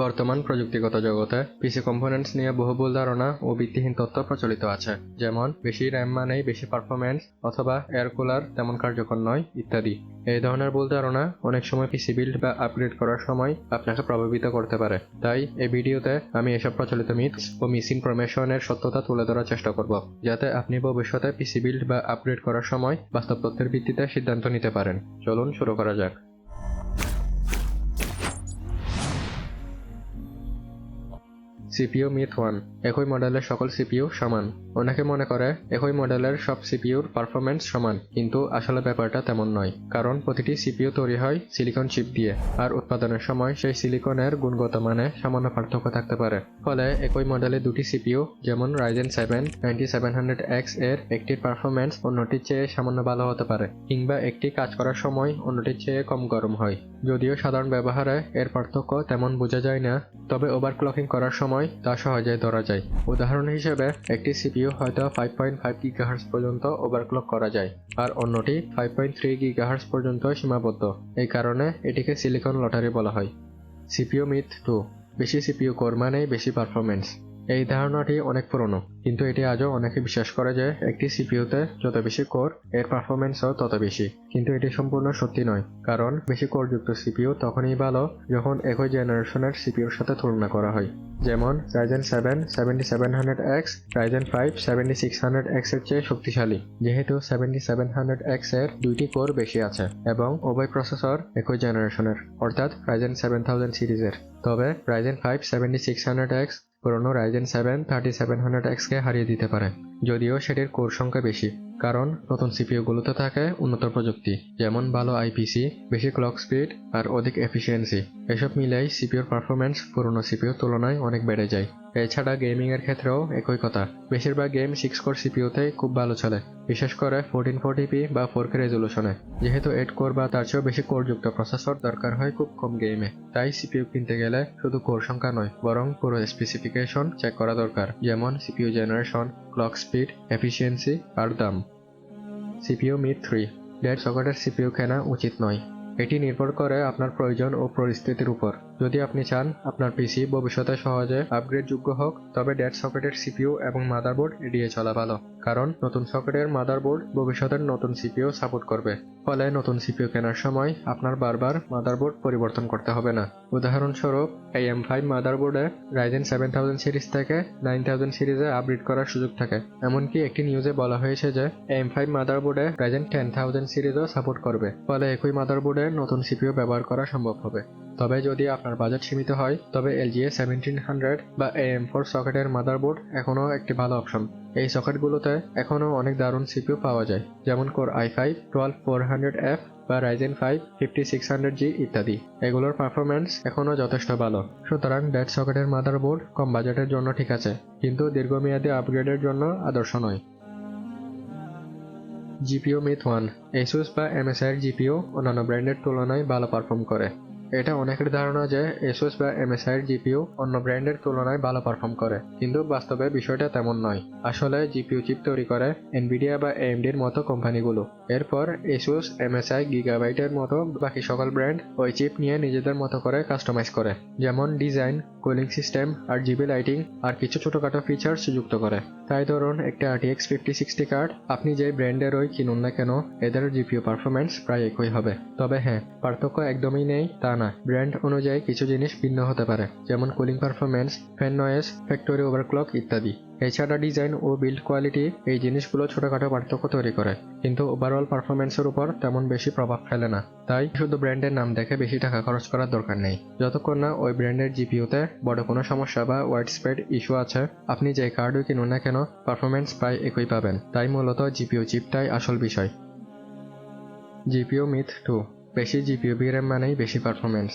বর্তমান প্রযুক্তিগত জগতে পিসি কম্পোনেন্টস নিয়ে বহু ভুল ধারণা ও ভিত্তিহীন তথ্য প্রচলিত আছে, যেমন বেশি র্যাম মানেই বেশি পারফরমেন্স অথবা এয়ার কুলার তেমন কার্যকর নয়, ইত্যাদি। এই ধরনের ভুল ধারণা অনেক সময় পিসি বিল্ড বা আপগ্রেড করার সময় আপনাকে প্রভাবিত করতে পারে। তাই এই ভিডিওতে আমি এসব প্রচলিত মিথস ও মিস ইনফরমেশনের সত্যতা তুলে ধরার চেষ্টা করব, যাতে আপনি ভবিষ্যতে পিসি বিল্ড বা আপগ্রেড করার সময় বাস্তব তথ্যের ভিত্তিতে সিদ্ধান্ত নিতে পারেন। চলুন শুরু করা যাক। CPU myth one. একই মডেলের সকল সিপিইউ সমান। অনেকে মনে করে, একই মডেলের সব সিপিইউর পারফরমেন্স সমান, কিন্তু আসলে ব্যাপারটা তেমন নয়, কারণ প্রতিটি সিপিইউ তৈরি হয় সিলিকন চিপ দিয়ে, আর উৎপাদনের সময় সেই সিলিকনের গুণগত মানে সামান্য পার্থক্য থাকতে পারে। ফলে একই মডেলে দুটি সিপিইউ, যেমন Ryzen seven ninety seven hundred এক্সের একটির পারফরমেন্স অন্যটির চেয়ে সামান্য ভালো হতে পারে, কিংবা একটি কাজ করার সময় অন্যটির চেয়ে কম গরম হয়। যদিও সাধারণ ব্যবহারে এর পার্থক্য তেমন বোঝা যায় না, তবে ওভারক্লকিং করার সময় তা সহজে ধরা যায়। উদাহরণ হিসেবে, একটি সিপিইউ হয়তো ফাইভ পয়েন্ট ফাইভ গিগাহার্স পর্যন্ত ওভারক্লক করা যায়, আর অন্যটি ফাইভ পয়েন্ট থ্রি গিগাহার্স পর্যন্ত সীমাবদ্ধ। এই কারণে এটিকে সিলিকন লটারি বলা হয়। সিপিইউ মিথ টু বেশি সিপিইউ কোর মানেই বেশি পারফরমেন্স এই ধারণাটি অনেক পুরনো, কিন্তু এটি আজও অনেকে বিশ্বাস করে যে একটি সিপিইউতে যত বেশি কোর, এর পারফরমেন্সও তত বেশি। কিন্তু এটি সম্পূর্ণ সত্যি নয়, কারণ বেশি কোরযুক্ত সিপিইউ তখনই ভালো যখন একই জেনারেশনের সিপিইউর সাথে তুলনা করা হয়। যেমন Ryzen seven seventy seven hundred X Ryzen five seventy six hundred এক্সের চেয়ে শক্তিশালী, যেহেতু সেভেন্টি সেভেন হান্ড্রেড এক্সের দুইটি কোর বেশি আছে, এবং উভয় প্রসেসর একই জেনারেশনের, অর্থাৎ রাইজেন সেভেন থাউজেন্ড সিরিজের তবে Ryzen five seventy six hundred X পুরনো Ryzen seven thirty seven hundred এক্সকে হারিয়ে দিতে পারে, যদিও সেটির কোর সংখ্যা বেশি। কারণ নতুন সিপিইউগুলোতে থাকে উন্নত প্রযুক্তি, যেমন ভালো আইপিসি, বেশি ক্লক স্পিড আর অধিক এফিসিয়েন্সি। এসব মিলাই সিপিওর পারফরমেন্স পুরনো সিপিওর তুলনায় অনেক বেড়ে যায়। এছাড়া গেমিং এর ক্ষেত্রেও একই কথা। বেশিরভাগ গেম সিক্স কোর সিপিওতেই খুব ভালো চলে, বিশেষ করে ফোরটিন ফোরটিপি বা ফোর কে রেজলিউশনে যেহেতু এইট কোর বা তার চেয়েও বেশি কোরযুক্ত প্রসেসর দরকার হয় খুব কম গেমে তাই সিপিইউ কিনতে গেলে শুধু কোর সংখ্যা নয়, বরং পুরো স্পেসিফিকেশন চেক করা দরকার, যেমন CPU generation clock speed efficiency আর দাম। CPU myth three. ডেড সকেটের সিপিইউ কেনা উচিত নয়। এটি নির্ভর করে আপনার প্রয়োজন ও পরিস্থিতির উপর। যদি আপনি চান আপনার পিসি ভবিষ্যতে সহজে আপগ্রেড যোগ্য হোক, তবে ডেড সকেটের সিপিইউ এবং মাদারবোর্ড এড়িয়ে চলা ভালো, কারণ নতুন সকেটের মাদারবোর্ড ভবিষ্যতের নতুন সিপিইউ সাপোর্ট করবে। ফলে নতুন সিপিইউ কেনার সময় আপনার বারবার মাদারবোর্ড পরিবর্তন করতে হবে না। উদাহরণস্বরূপ এই এম ফাইভ মাদারবোর্ডে রাইজেন সেভেন থাউজেন্ড সিরিজ থেকে নাইন থাউজেন্ড সিরিজে আপগ্রেড করার সুযোগ থাকে। এমনকি একটি নিউজে বলা হয়েছে যে এম ফাইভ মাদারবোর্ডে রাইজেন টেন থাউজেন্ড সিরিজও সাপোর্ট করবে। ফলে একই মাদারবোর্ডে নতুন সিপিইউ ব্যবহার করা সম্ভব হবে। তবে যদি আপনার বাজেট সীমিত হয়, তবে এলজিএ সেভেন্টিন হান্ড্রেড বা এম ফোর সকেটের মাদারবোর্ড এখনও একটি ভালো অপশন। এই সকেটগুলোতে এখনও অনেক দারুণ সিপিইউ পাওয়া যায়, যেমন core i five twelve four hundred F বা Ryzen five fifty six hundred G ইত্যাদি। এগুলোর পারফরমেন্স এখনও যথেষ্ট ভালো। সুতরাং ডেড সকেটের মাদারবোর্ড কম বাজেটের জন্য ঠিক আছে, কিন্তু দীর্ঘমেয়াদী আপগ্রেডের জন্য আদর্শ নয়। জিপিও মিথ ওয়ান এসুস বা এমএসআইয়ের জিপিও অন্যান্য ব্র্যান্ডের তুলনায় ভালো পারফর্ম করে। এটা অনেকের ধারণা যে এসুস বা এমএসআইয়ের জিপিও অন্য ব্র্যান্ডের তুলনায় ভালো পারফর্ম করে, কিন্তু বাস্তবে বিষয়টা তেমন নয়। আসলে জিপিও চিপ তৈরি করে এনভিডিয়া বা এএমডির মতো কোম্পানিগুলো। এরপর এসুস এমএসআই গিগাবাইটের মতো বাকি সকল ব্র্যান্ড ওই চিপ নিয়ে নিজেদের মতো করে কাস্টমাইজ করে, যেমন ডিজাইন, কুলিং সিস্টেম আর জিবি লাইটিং আর কিছু ছোটখাটো ফিচার্স যুক্ত করে। তাই ধরুন, একটা আরটিএক্স ফিফটি সিক্সটি কার্ড আপনি যে ব্র্যান্ডের ওই কিনুন না কেন, এদের জিপিও পারফরমেন্স প্রায় একই হবে। তবে হ্যাঁ পার্থক্য একদমই নেই, তা না, ব্র্যান্ড অনুযায়ী কিছু জিনিস ভিন্ন হতে পারে, যেমন cooling performance fan noise factory overclock ইত্যাদি। এছাড়া ডিজাইন ও বিল্ড কোয়ালিটি এই জিনিসগুলো ছোটখাটো পার্থক্য তৈরি করে, কিন্তু ওভারঅল পারফরমেন্সের উপর তেমন বেশি প্রভাব ফেলে না। তাই শুধু ব্র্যান্ডের নাম দেখে বেশি টাকা খরচ করার দরকার নেই। যতক্ষণ না ওই ব্র্যান্ডের জিপিওতে বড় কোনো সমস্যা বা ওয়াইড স্প্রেড ইস্যু আছে, আপনি যে কার্ডই কিনুন না কেন পারফরমেন্স প্রায় একই পাবেন। তাই মূলত জিপিও চিপটাই আসল বিষয়। জিপিও মিথ টু বেশি জিপিও বিরাম মানেই বেশি পারফরমেন্স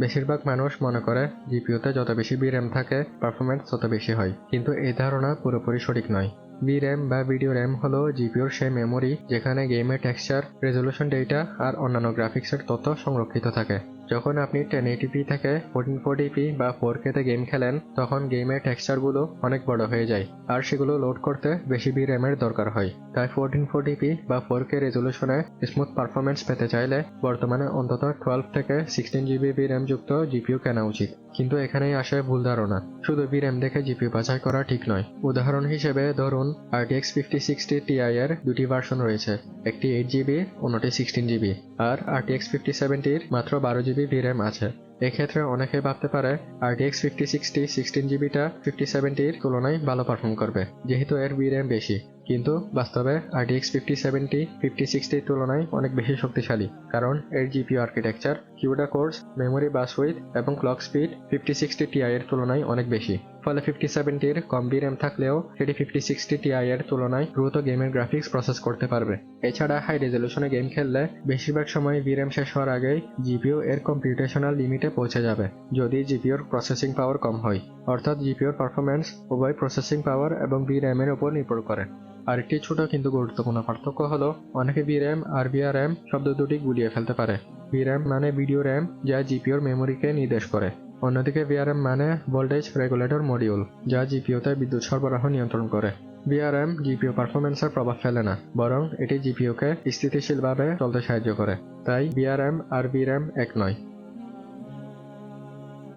বেশিরভাগ মানুষ মনে করে জিপিওতে যত বেশি বিরাম থাকে পারফরমেন্স তত বেশি হয়। কিন্তু এই ধারণা পুরোপুরি সঠিক নয়। বি র্যাম বা ভিডিও র্যাম হল জিপিওর সেই মেমোরি যেখানে গেমের টেক্সচার রেজলিউশন ডেটা আর অন্যান্য গ্রাফিক্সের তথ্য সংরক্ষিত থাকে। যখন আপনি টেন এইটিপি থেকে ফোরটিন ফোরটিপি বা ফোর কেতে গেম খেলেন, তখন গেমের টেক্সচারগুলো অনেক বড় হয়ে যায়, আর সেগুলো লোড করতে বেশি বি র্যামের দরকার হয়। তাই ফোরটিন ফোরটিপি বা ফোর কে রেজলিউশনে স্মুথ পারফরমেন্স পেতে চাইলে বর্তমানে অন্তত টুয়েলভ থেকে সিক্সটিন জিবি বি র্যাম যুক্ত জিপিও কেনা উচিত। কিন্তু এখানেই আসে ভুল ধারণা, শুধু বি র্যাম দেখে জিপিও বাছাই করা ঠিক নয়। উদাহরণ হিসেবে ধরুন আরটিএক্স ফিফটি সিক্সটি টিআই এর দুটি ভার্সন রয়েছে, একটি এইট জিবি অন্যটি সিক্সটিন জিবি আর আরটিএক্স ফিফটি সেভেন্টির মাত্র বারো জিবি ভি র্যাম আছে। এক্ষেত্রে অনেকে ভাবতে পারে আরটিএক্স ফিফটি সিক্সটি সিক্সটিন জিবিটা ফিফটি সেভেন্টির তুলনায় ভালো পারফর্ম করবে, যেহেতু এর বি র্যাম বেশি। কিন্তু বাস্তবে আরটিএক্স ফিফটি সেভেন্টি ফিফটি সিক্সটির তুলনায় অনেক বেশি শক্তিশালী, কারণ এর GPU architecture CUDA cores memory bus width এবং clock speed fifty sixty TI এর তুলনায় অনেক বেশি। ফলে ফিফটি সেভেন্টির কম র্যাম থাকলেও সেটি ফিফটি সিক্সটি টিআই এর তুলনায় দ্রুত গেমের গ্রাফিক্স প্রসেস করতে পারবে। এছাড়া হাই রেজলিউশনে গেম খেললে বেশিরভাগ সময় র্যাম শেষ হওয়ার আগেই জিপিও এর কম্পিউটেশনাল লিমিটে পৌঁছে যাবে, যদি জিপিওর প্রসেসিং পাওয়ার কম হয়। অর্থাৎ জিপিওর পারফরমেন্স উভয় প্রসেসিং পাওয়ার এবং বি র্যামের উপর নির্ভর করে। আরেকটি ছোট কিন্তু গুরুত্বপূর্ণ পার্থক্য হলো, অনেকে ভির্যাম আর ভিআরএম শব্দ দুটি গুলিয়ে ফেলতে পারে। ভির্যাম মানে ভিডিও র্যাম যা জিপিওর মেমোরিকে নির্দেশ করে। অন্যদিকে ভিআরএম মানে ভোল্টেজ রেগুলেটর মডিউল যা জিপিওতে বিদ্যুৎ সরবরাহ নিয়ন্ত্রণ করে। ভিআরএম জিপিও পারফরমেন্সের প্রভাব ফেলে না, বরং এটি জিপিওকে স্থিতিশীলভাবে চলতে সাহায্য করে। তাই ভিআরএম আর ভির্যাম এক নয়।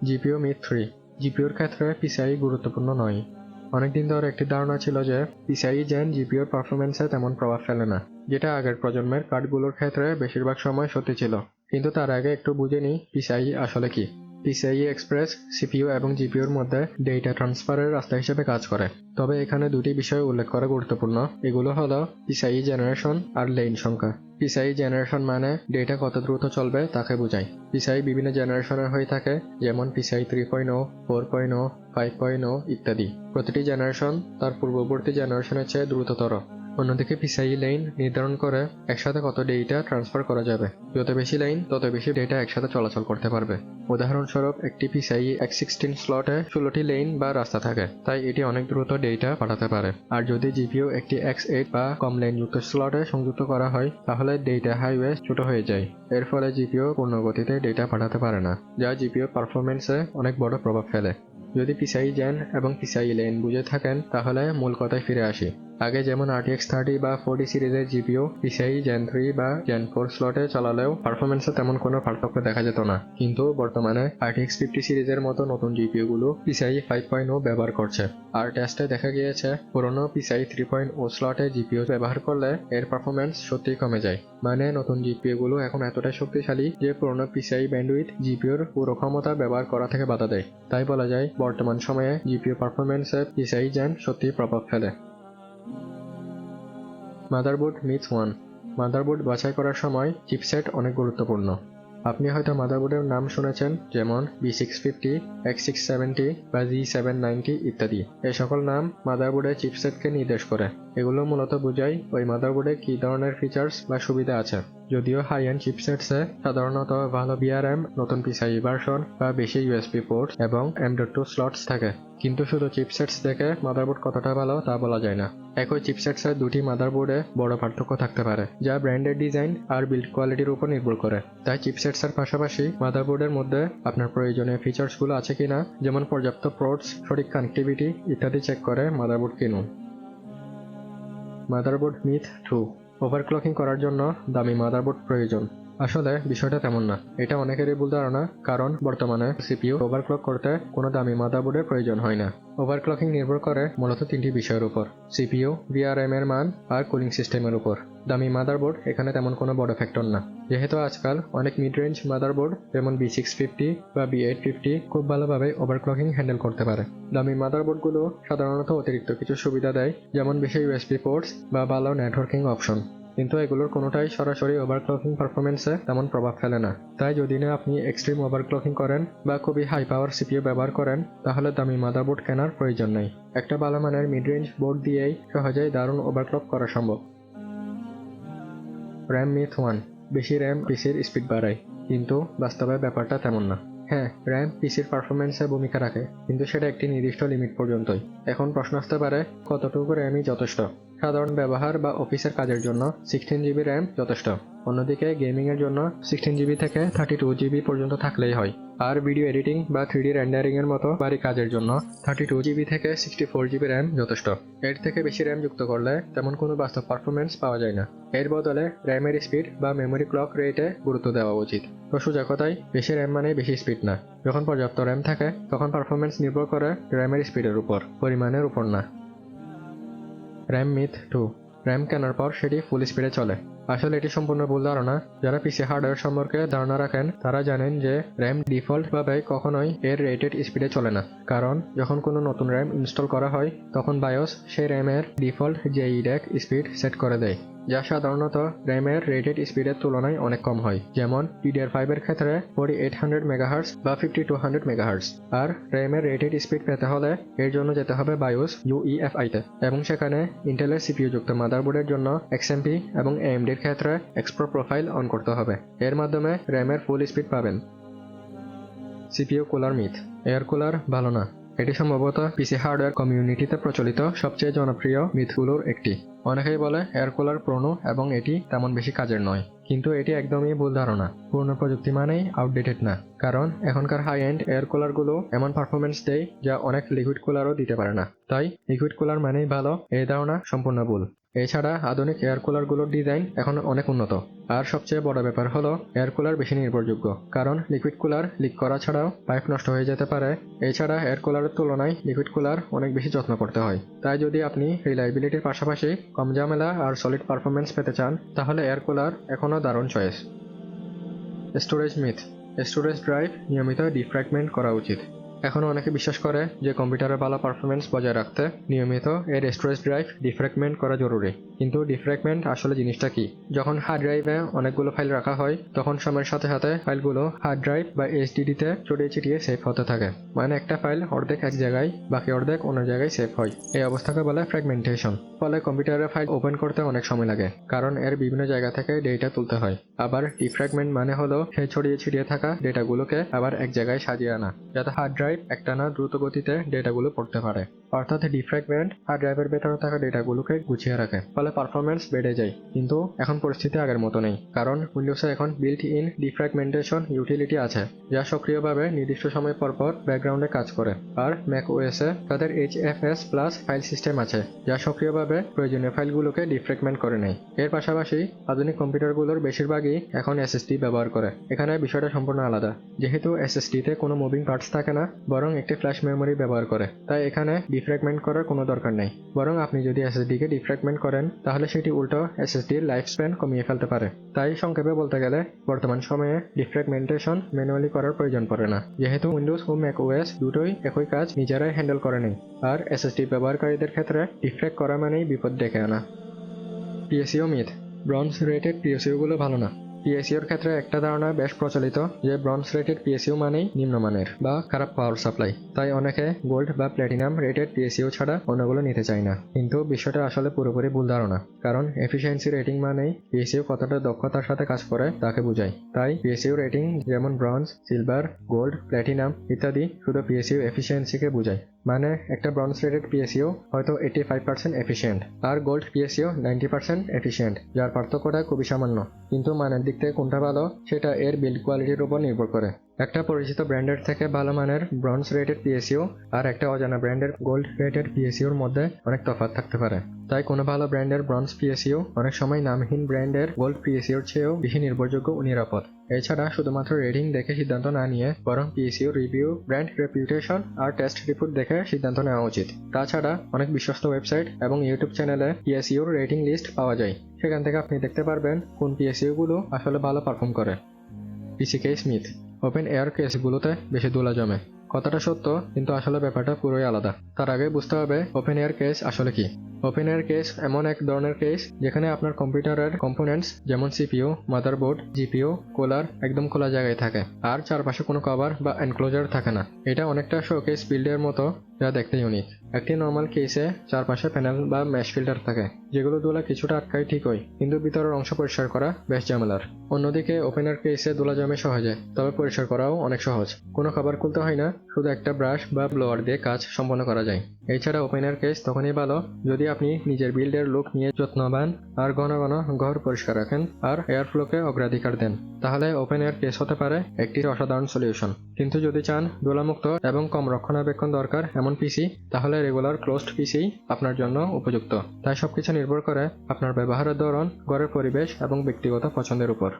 জিপিও মিথ থ্রি জিপিওর ক্ষেত্রে পিসিআই গুরুত্বপূর্ণ নয়। অনেকদিন ধরে একটি ধারণা ছিল যে পিসিআই জেন জিপিওর পারফরমেন্সে তেমন প্রভাব ফেলে না, যেটা আগের প্রজন্মের কার্ডগুলোর ক্ষেত্রে বেশিরভাগ সময় সত্যি ছিল। কিন্তু তার আগে একটু বুঝে নিই পিসিআই আসলে কি। পিসিআই এক্সপ্রেস সিপিইউ এবং জিপিওর মধ্যে ডেটা ট্রান্সফারের রাস্তা হিসেবে কাজ করে। তবে এখানে দুটি বিষয় উল্লেখ করা গুরুত্বপূর্ণ। এগুলো হলো পিসিআই জেনারেশন আর লেন সংখ্যা। পিসিআই জেনারেশন মানে ডেটা কত দ্রুত চলবে তাকে বোঝায়। পিসিআই বিভিন্ন জেনারেশনের হয়ে থাকে, যেমন PCI three point o four point o five point o ইত্যাদি। প্রতিটি জেনারেশন তার পূর্ববর্তী জেনারেশনের চেয়ে দ্রুততর। অন্যদিকে পিসিআই লাইন নির্ধারণ করে একসাথে কত ডেটা ট্রান্সফার করা যাবে। যত বেশি লাইন, তত বেশি ডেটা একসাথে চলাচল করতে পারবে। উদাহরণস্বরূপ, একটি পিসিআই এক্স সিক্সটিন স্লটে ষোলোটি লেন বা রাস্তা থাকে, তাই এটি অনেক দ্রুত ডেটা পাঠাতে পারে। আর যদি জিপিও একটি এক্স এইট বা কম লাইন যুক্ত স্লটে সংযুক্ত করা হয়, তাহলে ডেটা হাইওয়ে ছোট হয়ে যায়। এর ফলে জিপিও পূর্ণ গতিতে ডেটা পাঠাতে পারে না, যা জিপিও পারফরমেন্সে অনেক বড় প্রভাব ফেলে। যদি পিসাই জেন এবং পিসাই লেন বুঝে থাকেন, তাহলে মূল কথায় ফিরে আসি। আগে যেমন আরটিএক্স থার্টি বা ফোর্টি সিরিজের জিপিও পিসাই জেন থ্রি বা জেন ফোর স্লটে চালালেও পারফরমেন্সে তেমন কোনো পার্থক্য দেখা যেত না। কিন্তু বর্তমানে আরটিএক্স ফিফটি সিরিজের মতো নতুন জিপিও গুলো পিসাই ফাইভ পয়েন্ট ও ব্যবহার করছে। আর টেস্টে দেখা গিয়েছে, পুরনো পিসাই থ্রি পয়েন্ট ও স্লটে জিপিও ব্যবহার করলে এর পারফরমেন্স সত্যিই কমে যায়। মানে নতুন জিপিও গুলো এখন এতটাই শক্তিশালী যে পুরনো পিসাই ব্যান্ডউইথ জিপিওর পুরো ক্ষমতা ব্যবহার করা থেকে বাধা দেয়। তাই বলা যায় বর্তমান সময়ে জিপিও পারফরমেন্সে পিসাই যান সত্যি প্রভাব ফেলে। Motherboard myth one. মাদারবোর্ড বাছাই করার সময় চিপসেট অনেক গুরুত্বপূর্ণ। আপনি হয়তো মাদারবোর্ডের নাম শুনেছেন, যেমন B six fifty X six seventy বা জি সেভেন নাইনটি ইত্যাদি। এ সকল নাম মাদারবোর্ডের চিপসেটকে নির্দেশ করে। এগুলো মূলত বোঝায় ওই মাদারবোর্ডে কী ধরনের ফিচার্স বা সুবিধা আছে। যদিও হাই এন্ড চিপসেটসে সাধারণত ভালো বিআরএম নতুন পিসাই ভার্সন বা বেশি ইউএসপি পোর্ট এবং ডট টু স্লটস থাকে। কিন্তু শুধু চিপসেটস দেখে মাদারবোর্ড কতটা ভালো তা বলা যায় না। একই চিপসেটসের দুটি মাদারবোর্ডে বড় পার্থক্য থাকতে পারে, যা ব্র্যান্ডের ডিজাইন আর বিল্ড কোয়ালিটির উপর নির্ভর করে। তাই চিপসেটসের পাশাপাশি মাদারবোর্ডের মধ্যে আপনার প্রয়োজনীয় ফিচার্সগুলো আছে কিনা, যেমন পর্যাপ্ত পোর্টস সঠিক কানেক্টিভিটি ইত্যাদি চেক করে মাদারবোর্ড কিনুন। মাদারবোর্ড মিথ টু ওভারক্লকিং করার জন্য দামি মাদারবোর্ড প্রয়োজন। আসলে বিষয়টা তেমন না। এটা অনেকেরই ভুল ধারণা, কারণ বর্তমানে সিপিইউ ওভারক্লক করতে কোনো দামি মাদারবোর্ডের প্রয়োজন হয় না। ওভারক্লকিং নির্ভর করে মূলত তিনটি বিষয়ের উপর, সিপিইউ, ভিআরএম এর মান আর কুলিং সিস্টেমের উপর। দামি মাদারবোর্ড এখানে তেমন কোনো বড় ফ্যাক্টর না। যেহেতু আজকাল অনেক মিড রেঞ্জ মাদারবোর্ড, যেমন বি সিক্স ফিফটি বা বি এইট ফিফটি খুব ভালোভাবে ওভারক্লকিং হ্যান্ডেল করতে পারে। দামি মাদারবোর্ডগুলো সাধারণত অতিরিক্ত কিছু সুবিধা দেয়, যেমন বেশি ইউএসপি পোর্টস বা ভালো নেটওয়ার্কিং অপশন কিন্তু এগুলোর কোনোটাই সরাসরি ওভারক্লকিং পারফরমেন্সে তেমন প্রভাব ফেলে না। তাই যদি না আপনি এক্সট্রিম ওভারক্লকিং করেন বা খুবই হাই পাওয়ার সিপিইউ ব্যবহার করেন, তাহলে দামি মাদারবোর্ড কেনার প্রয়োজন নেই। একটা ভালো মানের মিড রেঞ্জ বোর্ড দিয়েই সহজেই দারুণ ওভারক্লক করা সম্ভব। র্যাম মিথ ওয়ান বেশি র্যাম পিসির স্পিড বাড়ায়। কিন্তু বাস্তবে ব্যাপারটা তেমন না। হ্যাঁ র্যাম, পিসির পারফরমেন্সে ভূমিকা রাখে, কিন্তু সেটা একটি নির্দিষ্ট লিমিট পর্যন্তই। এখন প্রশ্ন আসতে পারে, কতটুকু র্যামই যথেষ্ট? সাধারণ ব্যবহার বা অফিসের কাজের জন্য সিক্সটিন জিবি র্যাম যথেষ্ট? অন্যদিকে গেমিংয়ের জন্য সিক্সটিন জিবি থেকে থার্টি টু জিবি পর্যন্ত থাকলেই হয়। আর ভিডিও এডিটিং বা থ্রিডি রেন্ডারিং এর মতো বাড়ি কাজের জন্য থার্টি টু জিবি থেকে সিক্সটি ফোর জিবি র্যাম যথেষ্ট। এর থেকে বেশি র্যাম যুক্ত করলে তেমন কোনো বাস্তব পারফরমেন্স পাওয়া যায় না। এর বদলে র্যামের স্পিড বা মেমোরি ক্লক রেটে গুরুত্ব দেওয়া উচিত। তো সোজা কথায়, বেশি র্যাম মানে বেশি স্পিড না। যখন পর্যাপ্ত র্যাম থাকে, তখন পারফরমেন্স নির্ভর করে র্যামের স্পিডের উপর, পরিমাণের উপর না। র্যাম মিথ টু র্যাম কেনার পর সেটি ফুল স্পিডে চলে। আসলে এটি সম্পূর্ণ ভুল ধারণা। যারা পিসি হার্ডওয়্যার সম্পর্কে ধারণা রাখেন, তারা জানেন যে র্যাম ডিফল্টভাবে কখনোই এর রেটেড স্পিডে চলে না। কারণ, যখন কোনো নতুন র্যাম ইনস্টল করা হয়, তখন বায়োস সেই র্যামের ডিফল্ট জেইডেক স্পিড সেট করে দেয়। যা সাধারণত র্যামের রেটেড স্পিডের তুলনায় অনেক কম হয়, যেমন ডিডিআর ফাইভের ক্ষেত্রে ফোর্টি এইট হান্ড্রেড মেগাহার্স বা ফিফটি টু হান্ড্রেড মেগাহার্স আর র্যামের রেটেড স্পিড পেতে হলে এর জন্য যেতে হবে বায়োস ইউইএফআইতে এবং সেখানে ইন্টেলের সিপিইউ যুক্ত মাদারবোর্ডের জন্য এক্সএমপি এবং এএমডির ক্ষেত্রে এক্সপ্রো প্রোফাইল অন করতে হবে। এর মাধ্যমে র্যামের ফুল স্পিড পাবেন। CPU cooler myth air cooler ভালো না। এটি সম্ভবত পিসি হার্ডওয়্যার কমিউনিটিতে প্রচলিত সবচেয়ে জনপ্রিয় মিথগুলোর একটি। অনেকেই বলে এয়ার কুলার পুরনো এবং এটি তেমন বেশি কাজের নয়, কিন্তু এটি একদমই ভুল ধারণা। পুরনো প্রযুক্তি মানেই আউটডেটেড না, কারণ এখনকার হাই এন্ড এয়ার কুলারগুলো এমন পারফরমেন্স দেয় যা অনেক লিকুইড কুলারও দিতে পারে না। তাই লিকুইড কুলার মানেই ভালো, এই ধারণা সম্পূর্ণ ভুল। এছাড়া আধুনিক এয়ার কুলারগুলোর ডিজাইন এখন অনেক উন্নত। আর সবচেয়ে বড় ব্যাপার হলো এয়ার কুলার বেশি নির্ভরযোগ্য। কারণ লিকুইড কুলার লিক করা ছাড়াও পাইপ নষ্ট হয়ে যেতে পারে। এছাড়া এয়ার কুলারের তুলনায় লিকুইড কুলার অনেক বেশি যত্ন করতে হয়। তাই যদি আপনি রিলায়েবিলিটির পাশাপাশি কম ঝামেলা আর সলিড পারফরমেন্স পেতে চান, তাহলে এয়ার কুলার এখনও দারুণ choice storage myth storage drive নিয়মিত ডিফ্র্যাগমেন্ট করা উচিত। এখনও অনেকে বিশ্বাস করে যে কম্পিউটারের ভালো পারফরমেন্স বজায় রাখতে নিয়মিত এর স্টোরেজ ড্রাইভ ডিফ্র্যাগমেন্ট করা জরুরি। কিন্তু ডিফ্র্যাগমেন্ট আসলে জিনিসটা কি? যখন হার্ড ড্রাইভে অনেকগুলো ফাইল রাখা হয়, তখন সময়ের সাথে সাথে ফাইলগুলো হার্ড ড্রাইভ বা এইচডিডিতে ছড়িয়ে ছিটিয়ে সেভ হতে থাকে। মানে একটা ফাইল অর্ধেক এক জায়গায়, বাকি অর্ধেক অন্য জায়গায় সেভ হয়। এই অবস্থাকে বলে ফ্র্যাগমেন্টেশন ফলে কম্পিউটারের ফাইল ওপেন করতে অনেক সময় লাগে, কারণ এর বিভিন্ন জায়গা থেকে ডেটা তুলতে হয়। আবার ডিফ্র্যাগমেন্ট মানে হলো সেই ছড়িয়ে ছিটিয়ে থাকা ডেটাগুলোকে আবার এক জায়গায় সাজিয়ে আনা, যাতে হার্ড ড্রাইভ একটানা দ্রুত গতিতে ডেটাগুলো পড়তে পারে। অর্থাৎ ডিফ্র্যাগমেন্ট আর ড্রাইভের ভেতরে থাকা ডেটাগুলোকে গুছিয়ে রাখে, ফলে পারফরমেন্স বেড়ে যায়। কিন্তু এখন পরিস্থিতি আগের মতো নেই, কারণ উইন্ডোজে এখন বিল্ট ইন ডিফ্র্যাগমেন্টেশন ইউটিলিটি আছে, যা সক্রিয়ভাবে নির্দিষ্ট সময় পর পর ব্যাকগ্রাউন্ডে কাজ করে। আর ম্যাক ওএসে তাদের H F S plus file system আছে, যা সক্রিয়ভাবে প্রয়োজনীয় ফাইলগুলোকে ডিফ্র্যাগমেন্ট করে নেয়। এর পাশাপাশি আধুনিক কম্পিউটারগুলোর বেশিরভাগই এখন এসএসডি ব্যবহার করে। এখানে বিষয়টা সম্পূর্ণ আলাদা। যেহেতু এসএসডিতে কোনো মুভিং পার্টস থাকে না বরং একটি ফ্ল্যাশ মেমোরি ব্যবহার করে। তাই এখানে ডিফ্র্যাগমেন্ট করার কোনো দরকার নেই। বরং আপনি যদি এসএসডিকে ডিফ্র্যাগমেন্ট করেন, তাহলে সেটি উল্টো এসএসডির লাইফ স্প্যান কমিয়ে ফেলতে পারে। তাই সংক্ষেপে বলতে গেলে, বর্তমান সময়ে ডিফ্র্যাগমেন্টেশন ম্যানুয়ালি করার প্রয়োজন পড়ে না। যেহেতু উইন্ডোজ ও ম্যাক ওএস দুটোই একই কাজ নিজেরাই হ্যান্ডেল করে নেই। আর এসএসডি ব্যবহারকারীদের ক্ষেত্রে ডিফ্র্যাক্ট করা মানেই বিপদ ডেকে আনা। PSU myth. ব্রঞ্জ রেটেড পিএসইউগুলো ভালো না। পিএসইউর ক্ষেত্রে একটা ধারণা বেশ প্রচলিত যে ব্রঞ্জ রেটেড পিএসইউ মানেই নিম্নমানের বা খারাপ পাওয়ার সাপ্লাই। তাই অনেকে গোল্ড বা প্ল্যাটিনাম রেটেড পিএসইউ ছাড়া অন্যগুলো নিতে চায় না। কিন্তু বিষয়টা আসলে পুরোপুরি ভুল ধারণা। কারণ এফিসিয়েন্সি রেটিং মানেই পিএসইউ কতটা দক্ষতার সাথে কাজ করে তাকে বোঝায়। তাই পিএসইউ রেটিং যেমন ব্রঞ্জ, সিলভার, গোল্ড, প্ল্যাটিনাম ইত্যাদি শুধু পিএসইউ এফিসিয়েন্সিকে বোঝায়। মানে একটা ব্রঞ্জ রেটেড পিএসিও হয়তো এইটি ফাইভ পার্সেন্ট এফিসিয়েন্ট আর gold PSU ninety percent efficient যার পার্থক্যটা খুবই সামান্য। কিন্তু মানের দিক থেকে কোনটা ভালো, সেটা এর বিল্ড কোয়ালিটির উপর নির্ভর করে। একটা পরিচিত ব্র্যান্ডের থেকে ভালো মানের ব্রঞ্জ রেটেড পিএসইউ আর একটা অজানা ব্র্যান্ডের গোল্ড রেটেড পিএসইউর মধ্যে অনেক তফাৎ থাকতে পারে। তাই কোনো ভালো ব্র্যান্ডের ব্রঞ্জ পিএসইউ অনেক সময় নামহীন ব্র্যান্ডের গোল্ড পিএসইউর চেয়েও বেশি নির্ভরযোগ্য ও নিরাপদ। এছাড়া শুধুমাত্র রেটিং দেখে সিদ্ধান্ত না নিয়ে বরং পিএসইউ রিভিউ ব্র্যান্ড রেপুটেশন আর টেস্ট রিপোর্ট দেখে সিদ্ধান্ত নেওয়া উচিত। তাছাড়া অনেক বিশ্বস্ত ওয়েবসাইট এবং ইউটিউব চ্যানেলে পিএসইউর রেটিং লিস্ট পাওয়া যায়। সেখান থেকে আপনি দেখতে পারবেন কোন পিএসইউগুলো আসলে ভালো পারফর্ম করে। PC case myth open air কেসগুলোতে বেশি দোলা জমে কথাটা সত্য, কিন্তু আসলে ব্যাপারটা পুরোই আলাদা। তার আগে বুঝতে হবে ওপেন এয়ার কেস আসলে কি? ওপেন এয়ার কেস এমন এক ধরনের কেস যেখানে আপনার কম্পিউটারের কম্পোনেন্টস যেমন সিপিইউ মাদারবোর্ড জিপিও কোলার একদম খোলা জায়গায় থাকে। আর চারপাশে কোনো কভার বা এনক্লোজার থাকে না। এটা অনেকটা শোকেস বিল্ডের মতো, যা দেখতে ইউনিক একটি নর্মাল কেসে চারপাশে প্যানেল বা ম্যাশ ফিল্টার থাকে, যেগুলো দোলা কিছুটা আটকায় ঠিকই, কিন্তু ভিতরের অংশ পরিষ্কার করা বেশ ঝামেলার। অন্যদিকে ওপেনার কেসে দোলা জমে সহজে, তবে পরিষ্কার করাও অনেক সহজ। কোনো খাবার খুলতে হয় না শুধু একটা ব্রাশ বা ব্লোয়ার দিয়ে কাজ সম্পন্ন করা যায়। এছাড়া ওপেনার কেস তখনই ভালো যদি আপনি নিজের বিল্ডের লুক নিয়ে যত্নবান আর ঘন ঘন ঘর পরিষ্কার রাখেন আর এয়ার ফ্লোকে অগ্রাধিকার দেন, তাহলে ওপেন এয়ার কেস হতে পারে একটি অসাধারণ সলিউশন কিন্তু যদি চান দোলামুক্ত এবং কম রক্ষণাবেক্ষণ দরকার এমন পিসি তাহলে রেগুলার ক্লোজড পিসি আপনার জন্য উপযুক্ত। তাই সবকিছু নির্ভর করে আপনার ব্যবহারের ধরন, ঘরের পরিবেশ এবং ব্যক্তিগত পছন্দের উপর।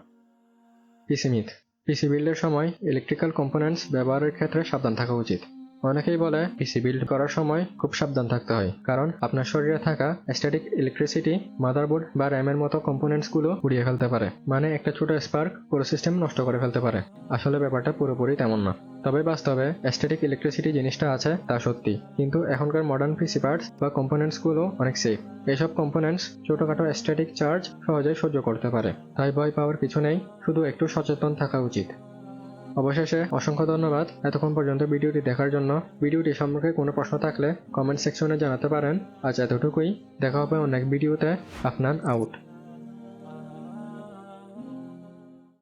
পিসি মিথ পিসি বিল্ডের সময় ইলেকট্রিক্যাল কম্পোনেন্টস ব্যবহারের ক্ষেত্রে সাবধান থাকা উচিত। অনেকেই বলে পিসি বিল্ড করার সময় খুব সাবধান থাকতে হয়। কারণ আপনার শরীরে থাকা স্ট্যাটিক ইলেকট্রিসিটি মাদারবোর্ড বা র্যামের মতো কম্পোনেন্টসগুলো উড়িয়ে ফেলতে পারে। মানে একটা ছোট স্পার্ক পুরো সিস্টেম নষ্ট করে ফেলতে পারে। আসলে ব্যাপারটা পুরোপুরি তেমন না। তবে বাস্তবে স্ট্যাটিক ইলেকট্রিসিটি জিনিসটা আছে, তা সত্যি। কিন্তু এখনকার মডার্ন পিসি পার্টস বা কম্পোনেন্টসগুলো অনেক সেফ এসব কম্পোনেন্টস ছোটখাটো স্ট্যাটিক চার্জ সহজেই সহ্য করতে পারে। তাই ভয় পাওয়ার কিছু নেই, শুধু একটু সচেতন থাকা উচিত। অবশেষে অসংখ্য ধন্যবাদ এতক্ষণ পর্যন্ত ভিডিওটি দেখার জন্য। ভিডিওটি সম্পর্কে কোনো প্রশ্ন থাকলে কমেন্ট সেকশনে জানাতে পারেন। আজ এতটুকুই। দেখা হবে অনেক ভিডিওতে। আপনার আউট